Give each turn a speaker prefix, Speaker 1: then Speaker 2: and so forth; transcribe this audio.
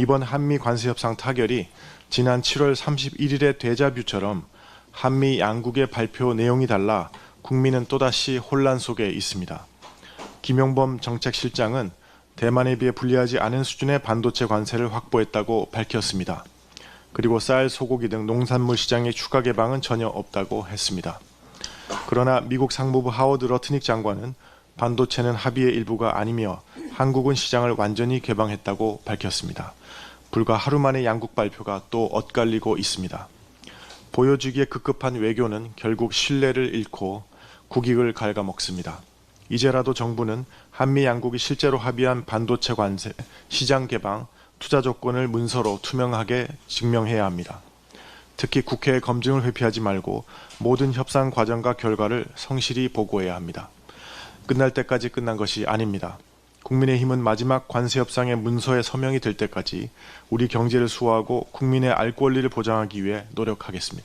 Speaker 1: 이번 한미 관세 협상 타결이 지난 7월 31일의 데자뷰처럼 한미 양국의 발표 내용이 달라 국민은 또다시 혼란 속에 있습니다. 김용범 정책실장은 대만에 비해 불리하지 않은 수준의 반도체 관세를 확보했다고 밝혔습니다. 그리고 쌀, 소고기 등 농산물 시장의 추가 개방은 전혀 없다고 했습니다. 그러나 미국 상무부 하워드 러트닉 장관은 반도체는 합의의 일부가 아니며 한국은 시장을 완전히 개방했다고 밝혔습니다. 불과 하루 만에 양국 발표가 또 엇갈리고 있습니다. 보여주기에 급급한 외교는 결국 신뢰를 잃고 국익을 갉아먹습니다. 이제라도 정부는 한미 양국이 실제로 합의한 반도체 관세, 시장 개방, 투자 조건을 문서로 투명하게 증명해야 합니다. 특히 국회의 검증을 회피하지 말고 모든 협상 과정과 결과를 성실히 보고해야 합니다. 끝날 때까지 끝난 것이 아닙니다. 국민의힘은 마지막 관세 협상의 문서에 서명이 될 때까지 우리 경제를 수호하고 국민의 알 권리를 보장하기 위해 노력하겠습니다.